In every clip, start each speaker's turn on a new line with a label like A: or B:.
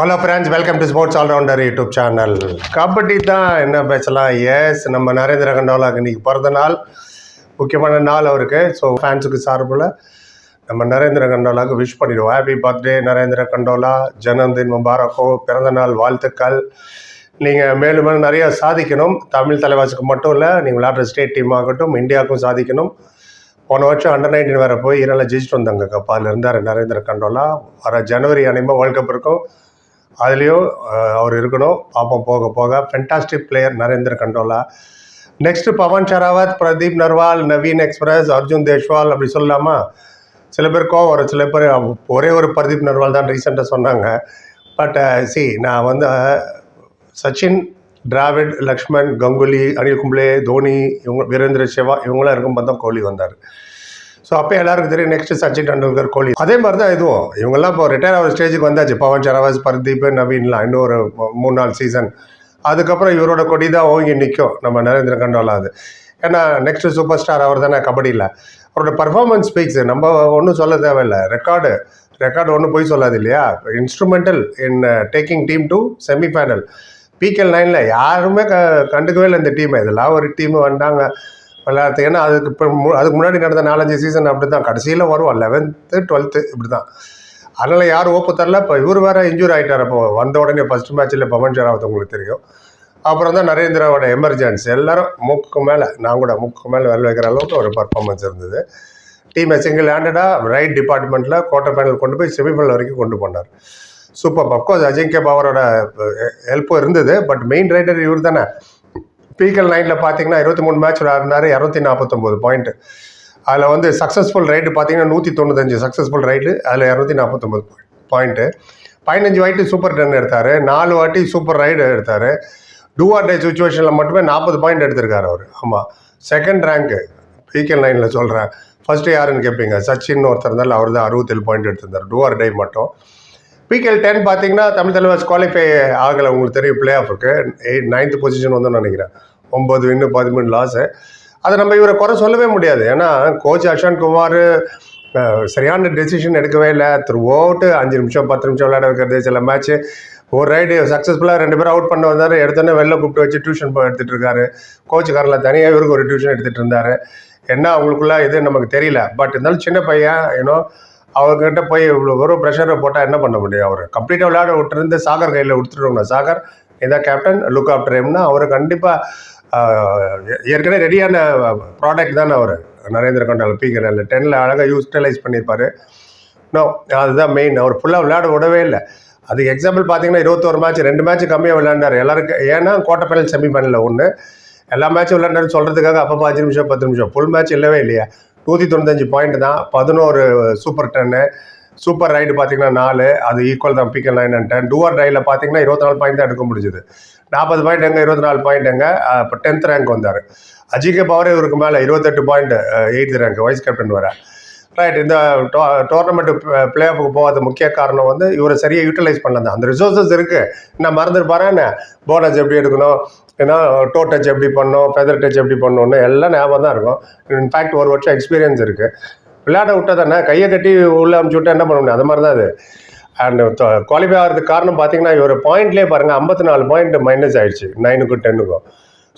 A: Hello friends welcome to sports allrounder YouTube channel kabaddi தான் என்ன பேசலாம்? எஸ் நம்ம நரேந்திர கண்டோலாக்கு இன்னைக்கு பிறந்த நாள். முக்கியமான நாள் அவருக்கு. ஸோ ஃபேன்ஸுக்கு சார்பில் நம்ம நரேந்திர கண்டோலாவுக்கு விஷ் பண்ணிடுவோம். Happy birthday Narendra Kandola. ஜனந்தின் முபாரக்கோ பிறந்த நாள் வாழ்த்துக்கள். நீங்கள் மேலும் மேலும் நிறையா சாதிக்கணும். தமிழ் தலைவாசுக்கு மட்டும் இல்லை நீங்கள் விளையாடுற ஸ்டேட் டீம் ஆகட்டும் இந்தியாவுக்கும் சாதிக்கணும். போன வருஷம் அண்டர் நைன்டீன் வேறு போய் ஈரானில் ஜெயிச்சுட்டு வந்தாங்க கப்பா இருந்தார் நரேந்திர கண்டோலா. வர ஜனவரி அனைமா வேர்ல்ட் கப் இருக்கும். அதுலேயும் அவர் இருக்கணும். பார்ப்போம் போக போக. Fantastic player Narendra Kandola. Next Pawan Sehrawat Pardeep Narwal Naveen express Arjun Deshwal அப்படி சொல்லலாமா? சில பேருக்கும் ஒரு சில பேர் ஒரே ஒரு பிரதீப் நர்வால் தான் ரீசெண்டாக சொன்னாங்க. பட் சி நான் வந்து சச்சின் டிராவிட் லக்ஷ்மண் கங்குலி அனில் கும்ப்ளே தோனி இவங்க வீரேந்திர சேவா இவங்களாம் இருக்கும்போது தான் கோலி வந்தார். ஸோ அப்போ எல்லாருக்கும் தெரியும் நெக்ஸ்ட் சச்சின் டெண்டுல்கர் கோலி. அதே மாதிரி தான் இதுவும். இவங்கெல்லாம் இப்போ ரிட்டையர் ஆகிற ஸ்டேஜுக்கு வந்தாச்சு. பவன் சரவாஸ் பர்தீப் நவீன்லாம் இன்னும் ஒரு மூணு நாலு சீசன் அதுக்கப்புறம் இவரோட கொடி தான் ஓங்கி நிற்கும் நம்ம நரேந்திர கண்டோலா அது. ஏன்னா நெக்ஸ்ட் சூப்பர் ஸ்டார் அவர் தானே கபடியில். அவரோட பர்ஃபார்மன்ஸ் ஸ்பீக்ஸ் நம்ம ஒன்றும் சொல்ல தேவையில்லை. ரெக்கார்டு ரெக்கார்டு ஒன்றும் போய் சொல்லாது இல்லையா? Instrumental in taking team to semifinal PKL நைனில் யாருமே க கண்டுக்கவே இல்லை இந்த டீமை இதெல்லாம் ஒரு டீம் வந்தாங்க. விளையாடுறது ஏன்னா அதுக்கு இப்போ மு- அதுக்கு முன்னாடி நடந்த நாலஞ்சு சீசன் அப்படி தான் கடைசியில் வருவோம் லெவன்த்து டுவெல்த்து இப்படி தான் அதனால் யாரும் ஓப்பு தரல? இப்போ இவர் வேறு இன்ஜூர் ஆகிட்டார் அப்போ வந்த உடனே ஃபர்ஸ்ட் மேட்ச்சில் பவன் ஷராவத் உங்களுக்கு தெரியும். அப்புறம் தான் நரேந்திராவோட எமர்ஜென்சி எல்லாரும் மூக்கு மேலே நான் கூட மூக்கு மேலே வெள்ள வைக்கிற அளவுக்கு ஒரு பர்ஃபார்மன்ஸ் இருந்தது. டீமை சிங்கிள் ஹேண்டடாக ரைட் டிபார்ட்மெண்ட்டில் குவார்டர் ஃபைனல் கொண்டு போய் செமிஃபைனல் வரைக்கும் கொண்டு போனார். சூப்பர் அப்கோர்ஸ் அஜிங்கே பவரோட ஹெல்ப்பும் இருந்தது. பட் மெயின் ரைடர் இவர் தானே பீக்கல் நைனில் பார்த்தீங்கன்னா இருபத்தி மூணு மேட்ச் விளையாடினாரு இரநூத்தி நாற்பத்தொம்போது பாயிண்ட் அதில் வந்து சக்ஸஸ்ஃபுல் ரைடு பார்த்தீங்கன்னா நூற்றி தொண்ணூத்தஞ்சு சக்ஸஸ்ஃபுல் ரைடு அதில் இரநூத்தி நாற்பத்தொம்போது பாயிண்ட்டு பதினஞ்சு வாட்டி சூப்பர் டென் எடுத்தார். நாலு வாட்டி சூப்பர் ரைடு எடுத்தார். டூ ஆர் டே சுச்சுவேஷனில் மட்டுமே நாற்பது பாயிண்ட் எடுத்திருக்காரு அவர். ஆமாம் செகண்ட் ரேங்க்கு பிகேல் நைனில் சொல்கிறேன் ஃபஸ்ட்டு யாருன்னு கேட்பீங்க சச்சின் ஒருத்தர் இருந்தாலும் அவர் தான் அறுபத்தேழு பாயிண்ட் எடுத்திருந்தார். டூ ஆர் டே மட்டும். பிகேஎல் டென் பார்த்தீங்கன்னா தமிழ் தலைவாஸ் குவாலிஃபை ஆகலை. உங்களுக்கு தெரியும் பிளே ஆஃபுக்கு எயிட் நைன்த் பொசிஷன் வந்து நினைக்கிறேன். ஒம்பது வின்னு பதிமூணு லாஸு அதை நம்ம இவரை குறை சொல்லவே முடியாது. ஏன்னா கோச் அஷாந்த் குமார் சரியான டெசிஷன் எடுக்கவே இல்லை. த்ரூ அவுட்டு அஞ்சு நிமிஷம் பத்து நிமிஷம் விளையாட வைக்கிறது சில மேட்ச்சு ஒரு ரைடு சக்ஸஸ்ஃபுல்லாக ரெண்டு பேரும் அவுட் பண்ண வந்தார். எடுத்தோன்னே வெளில கூப்பிட்டு வச்சு டியூஷன் எடுத்துகிட்டு இருக்காரு. கோச்சுக்காரில் தனியாக இவருக்கு ஒரு டியூஷன் எடுத்துகிட்டு இருந்தார். என்ன அவங்களுக்குள்ள இது நமக்கு தெரியல. பட் இருந்தாலும் சின்ன பையன் ஏன்னோ அவங்ககிட்ட போய் இவ்வளோ வெறும் ப்ரெஷரை போட்டால் என்ன பண்ண முடியும் அவர்? கம்ப்ளீட்டாக விளையாட விட்டுருந்து சாகர் கையில் கொடுத்துருவோங்க சாகர் இதான் கேப்டன் லுக் ஆஃப்டர் எம்னா அவர் கண்டிப்பாக ஏற்கனவே ரெடியான ப்ராடக்ட் தானே அவர். நரேந்திர கண்டால் பீக்கரில் டென்னில் அழகாக யூஸ்டலைஸ் பண்ணியிருப்பார். நோ அதுதான் மெயின் அவர் ஃபுல்லாக விளையாட விடவே இல்லை. அதுக்கு எக்ஸாம்பிள் பார்த்தீங்கன்னா இருபத்தோரு மேட்ச் ரெண்டு மேட்ச் கம்மியாக விளையாண்டார். எல்லாருக்கும் ஏன்னா குவார்டர் ஃபைனல் செமிஃபைனலில் ஒன்று எல்லா மேட்சும் விளையாண்டாரு சொல்கிறதுக்காக அப்பப்போ அஞ்சு நிமிஷம் பத்து நிமிஷம். ஃபுல் மேட்ச் இல்லவே இல்லையா? நூற்றி தொண்ணூத்தஞ்சு பாயிண்ட் தான். பதினோரு சூப்பர் டென்னு சூப்பர் ரைடு பார்த்தீங்கன்னா நாலு. அது ஈக்குவல் தான் பிக்கல் nine and ten do or ரைடில் பார்த்தீங்கன்னா இருபத்தி நாலு பாயிண்ட் தான் எடுக்க முடிஞ்சுது. நாற்பது பாயிண்ட் எங்கே இருபத்தி நாலு பாயிண்ட் எங்கே? இப்போ டென்த் ரேங்க் வந்தார். அஜிங்க பவரே இவருக்கு மேலே இருபத்தெட்டு point eighth rank wise captain வர. ரைட் இந்த டோ டோர்னமெண்ட் பிளே ஆஃபுக்கு போகாத முக்கிய காரணம் வந்து இவரை சரியாக யூட்டிலைஸ் பண்ணல. அந்த ரிசோர்ஸஸ் இருக்குது நான் மறந்துருப்பாரு என்ன? போனஸ் எப்படி எடுக்கணும்? ஏன்னா டோ டச் எப்படி பண்ணணும்? ஃபெதர் டச் எப்படி பண்ணணும்னு எல்லாம் ஞாபகம் தான் இருக்கும். இன்ஃபேக்ட் ஒரு வருஷம் எக்ஸ்பீரியன்ஸ் இருக்குது விளையாட விட்டா தானே கையை கட்டி உள்ளே அமுச்சு விட்டா என்ன பண்ண முடியும்? அது மாதிரி தான் அது அண்ட் குவாலிஃபை uh, ஆகிறதுக்கு காரணம் பார்த்தீங்கன்னா இவர் பாயிண்ட்லேயே பாருங்கள் ஐம்பத்தி நாலு பாயிண்ட் மைனஸ் ஆயிடுச்சு. நைனுக்கும் டென்னுக்கும்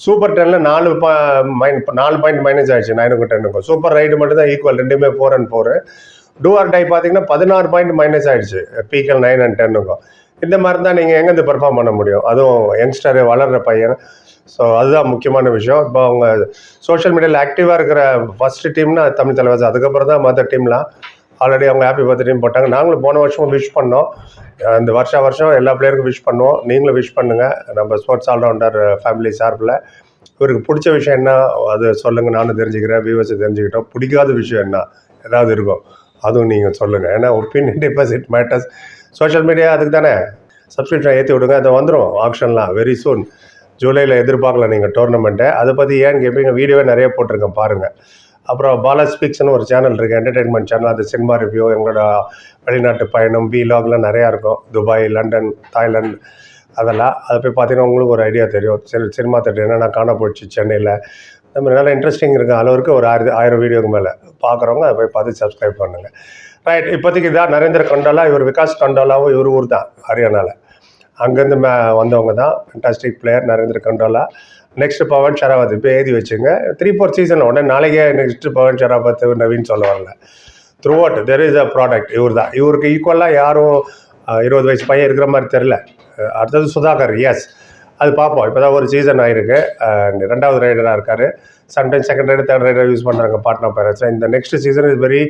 A: சூப்பர் டென்னில் நாலு பா மைன் நாலு பாயிண்ட் மைனஸ் ஆயிடுச்சு நைனுக்கும் டென்னுக்கும் சூப்பர் ரைடு மட்டும் தான் ஈக்குவல் ரெண்டுமே four and four do or die பார்த்தீங்கன்னா பதினாறு பாயிண்ட் மைனஸ் ஆயிடுச்சு பீக்கல் நைன் அண்ட் டென்னுக்கும் இந்த மாதிரி தான் நீங்கள் எங்கேருந்து பெர்ஃபார்ம் பண்ண முடியும்? அதுவும் யங்ஸ்டரு வளர்கிற பையன். ஸோ அதுதான் முக்கியமான விஷயம். இப்போ அவங்க சோஷியல் மீடியாவில் ஆக்டிவாக இருக்கிற ஃபஸ்ட்டு டீம்னா தமிழ் தலைவர் அதுக்கப்புறம் தான் மற்ற டீம்லாம் ஆல்ரெடி அவங்க ஹாப்பி பர்த்டே போட்டாங்க. நாங்களும் போன வருஷமும் விஷ் பண்ணோம். இந்த வருஷம் வருஷம் எல்லா பிளேயருக்கும் விஷ் பண்ணுவோம். நீங்களும் விஷ் பண்ணுங்கள் நம்ம ஸ்போர்ட்ஸ் ஆல்ரவுண்டர் ஃபேமிலி சார்பில். இவருக்கு பிடிச்ச விஷயம் என்ன? அது சொல்லுங்கள் நானும் தெரிஞ்சுக்கிறேன். வியூவர்ஸை தெரிஞ்சுக்கிட்டோம். பிடிக்காத விஷயம் என்ன? ஏதாவது இருக்கும். அதுவும் நீங்கள் சொல்லுங்கள் ஏன்னா opinion deposit matters social media அதுக்கு தானே? சப்ஸ்கிரிப்ஷன் ஏற்றி விடுங்க. அதை வந்துடும் ஆப்ஷன்லாம் வெரி சூன் ஜூலையில் எதிர்பார்க்கல நீங்கள் டோர்னமெண்ட்டை அதை பற்றி ஏன்னு கேட்பீங்க வீடியோவே நிறைய போட்டிருக்கேன். பாருங்கள் அப்புறம் பாலா ஸ்பீக்ஸ்னு ஒரு சேனல் இருக்குது என்டர்டெயின்மெண்ட் சேனல் அது சினிமா ரிவ்யூ எங்களோட வெளிநாட்டு பயணம் வீலாக்லாம் நிறையா இருக்கும். துபாய் லண்டன் தாய்லாந்து அதெல்லாம். அதை போய் பார்த்தீங்கன்னா உங்களுக்கு ஒரு ஐடியா தெரியும். சரி சினிமா தேட்டர் என்னென்ன காண போச்சு சென்னையில். இந்த மாதிரி நல்லா இன்ட்ரெஸ்டிங் இருக்குது அளவுக்கு ஒரு ஆயிரம் ஆயிரம் வீடியோக்கு மேலே. பார்க்குறவங்க அதை போய் பார்த்து சப்ஸ்கிரைப் பண்ணுங்கள் ரைட் இப்போதைக்கு இதான் நரேந்திர கண்டாலா. இவர் விகாஸ் கண்டாலாவும் இவர் ஊர் தான் ஹரியானாவில் அங்கேருந்து மே வந்தவங்க தான். Fantastic player Narendra Kandola. Next Pawan Sehrawat. இப்போ எழுதி வச்சுங்க. த்ரீ ஃபோர் சீசன் உடனே நாளைக்கே நெக்ஸ்ட் பவன் ஷராவத் நவீன் சொல்ல வரல. Throughout there is a product இவர் தான் இவருக்கு ஈக்குவலாக யாரும் இருபது வயசு பையன் இருக்கிற மாதிரி தெரில அடுத்தது சுதாகர். எஸ் அது பார்ப்போம். இப்போ தான் ஒரு சீசன் ஆயிருக்கு. அண்ட் ரெண்டாவது ரைடராக இருக்கார். Sometimes second raider third raider use பண்ணுறாங்க பார்ட்னா பேரண்ட்ஸ் இந்த next season is very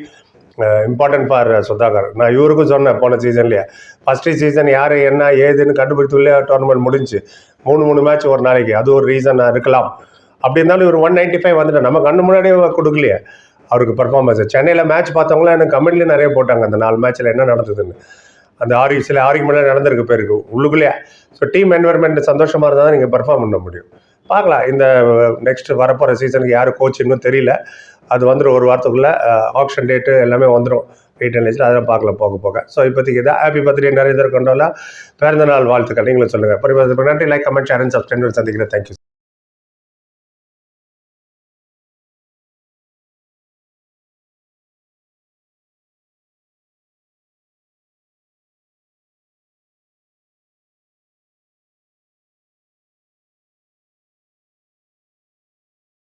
A: important for Sudhakar. நான் இவருக்கும் சொன்னேன் போன சீசன்லேயே ஃபஸ்ட்டு சீசன் யார் என்ன ஏதுன்னு கண்டுபிடித்துள்ளே டோர்னமெண்ட் முடிஞ்சு. மூணு மூணு மேட்ச் ஒரு நாளைக்கு. அது ஒரு ரீசன் இருக்கலாம். அப்படி இருந்தாலும் இவர் ஒன் நைன்ட்டி ஃபைவ் வந்துட்டு நம்ம கண்ணு முன்னாடியே கொடுக்கலையே. அவருக்கு பர்ஃபார்மன்ஸ் சென்னையில் மேட்ச் பார்த்தவங்களாம் எனக்கு கமெண்ட்லேயே நிறைய போட்டாங்க. அந்த நாலு மேட்ச்சில் என்ன நடந்ததுன்னு. அந்த ஆறு சில ஆர்குமெண்ட்லாம் நடந்திருக்கு பேருக்கு. உள்ளுக்குள்ளேயே. ஸோ டீம் என்வரன்மெண்ட் சந்தோஷமாக இருந்தால் தான் நீங்கள் பர்ஃபார்ம் பண்ண முடியும். பார்க்கலாம். இந்த நெக்ஸ்ட் வரப்போகிற சீசனுக்கு யார் கோச் இன்னும் தெரியல. அது வந்துடும் ஒரு வாரத்துக்குள்ளே ஆப்ஷன் டேட்டு எல்லாமே வந்துடும் வெயிட் அண்ட் லிஸ்ட் அதெல்லாம் பார்க்கலாம் போக போக. ஸோ இப்போதைக்கு இதான் ஹாப்பி பர்த்டே நரேந்திர கொண்டோலா. பிறந்த நாள் வாழ்த்துக்கள். நீங்களும் சொல்லுங்கள் பரிமாற்ற நன்றி. Like comment share and subscribe சந்திக்கிறேன். Thank you